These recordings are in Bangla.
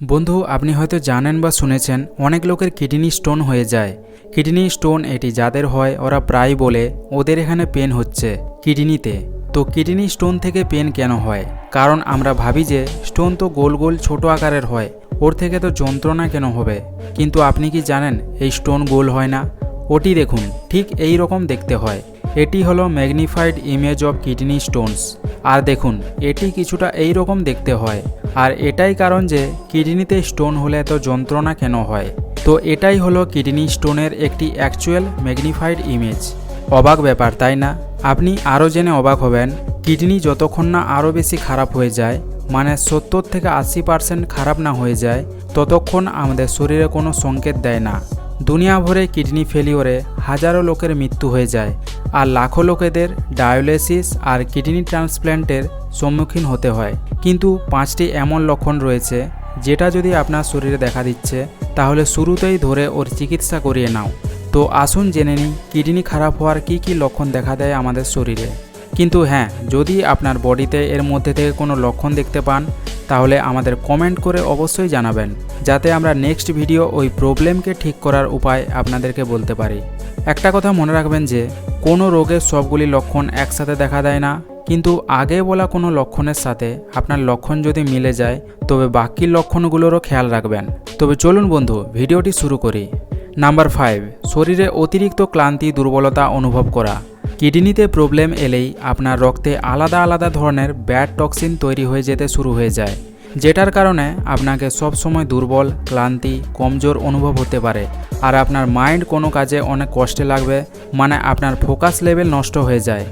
বন্ধু, আপনি হয়তো জানেন বা শুনেছেন, অনেক লোকের কিডনি স্টোন হয়ে যায়। কিডনি স্টোন এটি যাদের হয়, ওরা প্রায় বলে, ওদের এখানে পেন হচ্ছে কিডনিতে। তো কিডনি স্টোন থেকে পেন কেন হয়? কারণ আমরা ভাবি যে, স্টোন তো গোল গোল ছোট আকারের হয়, ওর থেকে তো যন্ত্রণা কেন হবে? কিন্তু আপনি কি জানেন, এই স্টোন গোল হয় না? ওটি দেখুন, ঠিক এই রকম দেখতে হয়। এটি হলো magnified image of kidney stones. আর দেখুন, এটি কিছুটা এই রকম দেখতে হয়। আর এটাই কারণ যে কিডনিতে স্টোন হলে এত যন্ত্রণা কেন হয়? তো এটাই হলো কিডনি স্টোনের একটি অ্যাকচুয়াল ম্যাগনিফাইড ইমেজ অবাক ব্যাপার, তাই না? আপনি আরও জেনে অবাক হবেন, কিডনি যতক্ষণ না আরও বেশি খারাপ হয়ে যায় মানে সত্তর থেকে আশি পার্সেন্ট খারাপ না হয়ে যায়, ততক্ষণ আমাদের শরীরে কোনো সংকেত দেয় না। দুনিয়া ভরে কিডনি ফেলিওরে হাজারো লোকের মৃত্যু হয়ে যায়। আর লাখো লোকেদের ডায়ালিসিস আর কিডনি ট্রান্সপ্ল্যান্টের সম্মুখীন হতে হয়। কিন্তু পাঁচটি এমন লক্ষণ রয়েছে, যেটা যদি আপনার শরীরে দেখা দিচ্ছে, তাহলে শুরুতেই ধরে ওর চিকিৎসা করিয়ে নাও। তো আসুন জেনে নিই, কিডনি খারাপ হওয়ার কী কী লক্ষণ দেখা দেয় আমাদের শরীরে। কিন্তু হ্যাঁ যদি আপনার বডিতে এর মধ্যে থেকে কোনো লক্ষণ দেখতে পান, তাহলে আমাদের কমেন্ট করে অবশ্যই জানাবেন, যাতে আমরা নেক্সট ভিডিও ওই প্রবলেমকে ঠিক করার উপায় আপনাদেরকে বলতে পারি। একটা কথা মনে রাখবেন যে, কোনো রোগের সবগুলি লক্ষণ একসাথে দেখা দেয় না। কিন্তু আগে বলা কোনো লক্ষণের সাথে আপনার লক্ষণ যদি মিলে যায়, তবে বাকি লক্ষণগুলোরও খেয়াল রাখবেন। তবে চলুন বন্ধু, ভিডিওটি শুরু করি। নাম্বার ফাইভ, শরীরে অতিরিক্ত ক্লান্তি, দুর্বলতা অনুভব করা। কিডনিতে প্রবলেম এলেই আপনার রক্তে আলাদা আলাদা ধরনের ব্যাড টক্সিন তৈরি হয়ে যেতে শুরু হয়ে যায়। যেটার কারণে আপনাকে সবসময় দুর্বল, ক্লান্তি, কমজোর অনুভব হতে পারে। আর আপনার মাইন্ড কোনো কাজে অনেক কষ্টে লাগবে মানে আপনার ফোকাস লেভেল নষ্ট হয়ে যায়।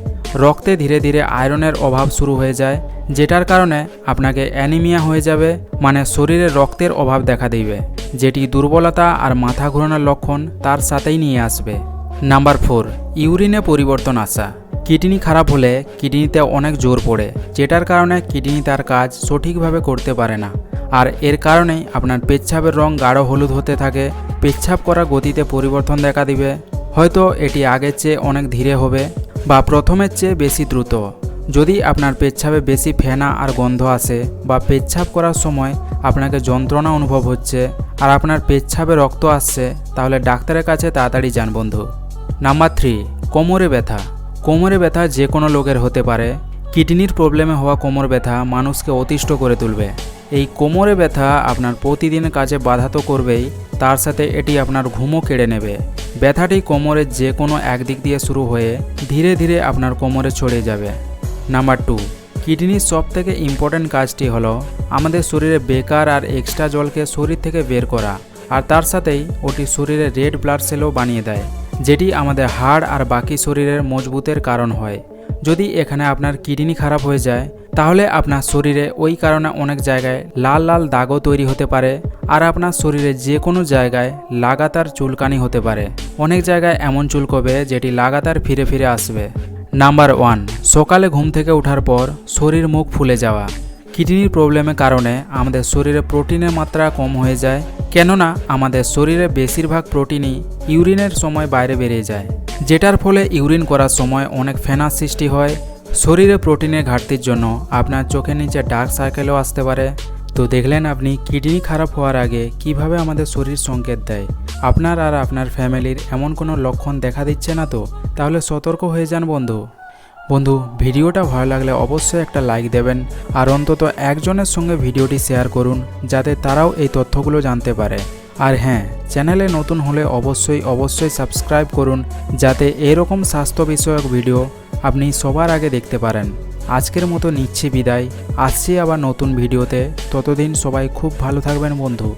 রক্তে ধীরে ধীরে আয়রনের অভাব শুরু হয়ে যায়, যেটার কারণে আপনাকে অ্যানিমিয়া হয়ে যাবে মানে শরীরে রক্তের অভাব দেখা দিবে, যেটি দুর্বলতা আর মাথা ঘোরানোর লক্ষণ তার সাথেই নিয়ে আসবে। নাম্বার ফোর, ইউরিনে পরিবর্তন আসা। কিডনি খারাপ হলে কিডনিতে অনেক জোর পড়ে, যেটার কারণে কিডনি তার কাজ সঠিকভাবে করতে পারে না। আর এর কারণেই আপনার পেচ্ছাপের রং গাঢ় হলুদ হতে থাকে, পেচ্ছাপ করা গতিতে পরিবর্তন দেখা দিবে। হয়তো এটি আগের চেয়ে অনেক ধীরে হবে বা প্রথমের চেয়ে বেশি দ্রুত। যদি আপনার পেচ্ছাপে বেশি ফেনা আর গন্ধ আসে বা পেচ্ছাপ করার সময় আপনাকে যন্ত্রণা অনুভব হচ্ছে আর আপনার পেচ্ছাপে রক্ত আসছে, তাহলে ডাক্তারের কাছে তাড়াতাড়ি যান বন্ধু। নাম্বার থ্রি, কোমরে ব্যথা। কোমরে ব্যথা যে কোনো লোকের হতে পারে। কিডনির প্রবলেমে হওয়া কোমর ব্যথা মানুষকে অতিষ্ঠ করে তুলবে। এই কোমরে ব্যথা আপনার প্রতিদিনের কাজে বাধা তো করবেই, তার সাথে এটি আপনার ঘুমও কেড়ে নেবে। ব্যথাটি কোমরের যে কোনো একদিক দিয়ে শুরু হয়ে ধীরে ধীরে আপনার কোমরে ছড়িয়ে যাবে। নাম্বার টু, কিডনির সব থেকে ইম্পর্ট্যান্ট কাজটি হলো আমাদের শরীরে বেকার আর এক্সট্রা জলকে শরীর থেকে বের করা, আর তার সাথেই ওটি শরীরে রেড ব্লাড সেলও বানিয়ে দেয়। যেটি আমাদের হাড় আর বাকি শরীরের মজবুতের কারণ হয়। যদি এখানে আপনার কিডনি খারাপ হয়ে যায়, তাহলে আপনার শরীরে ওই কারণে অনেক জায়গায় লাল লাল দাগও তৈরি হতে পারে আর আপনার শরীরে যে কোনো জায়গায় লাগাতার চুলকানি হতে পারে। অনেক জায়গায় এমন চুলকবে যেটি লাগাতার ফিরে ফিরে আসবে। নাম্বার ওয়ান, সকালে ঘুম থেকে ওঠার পর শরীর মুখ ফুলে যাওয়া। কিডনির প্রবলেমের কারণে আমাদের শরীরে প্রোটিনের মাত্রা কম হয়ে যায় কেননা আমাদের শরীরে বেশিরভাগ প্রোটিনই ইউরিনের সময় বাইরে বেরিয়ে যায়, যেটার ফলে ইউরিন করার সময় অনেক ফেনার সৃষ্টি হয়। শরীরে প্রোটিনের ঘাটতির জন্য আপনার চোখের নিচে ডার্ক সার্কেলও আসতে পারে। তো দেখলেন আপনি কিডনি খারাপ হওয়ার আগে কীভাবে আমাদের শরীর সংকেত দেয়। আপনার আর আপনার ফ্যামিলির এমন কোনো লক্ষণ দেখা দিচ্ছে না তো? তাহলে সতর্ক হয়ে যান বন্ধু। বন্ধু, ভিডিওটা ভালো লাগলে অবশ্যই একটা লাইক দেবেন আর অন্তত একজনের সঙ্গে ভিডিওটি শেয়ার করুন যাতে তারাও এই তথ্যগুলো জানতে পারে। আর হ্যাঁ চ্যানেলে নতুন হলে অবশ্যই অবশ্যই সাবস্ক্রাইব করুন যাতে এরকম স্বাস্থ্য বিষয়ক ভিডিও আপনি সবার আগে দেখতে পারেন। আজকের মতো নিচ্ছি বিদায়, আসছি আবার নতুন ভিডিওতে। ততদিন সবাই খুব ভালো থাকবেন বন্ধু।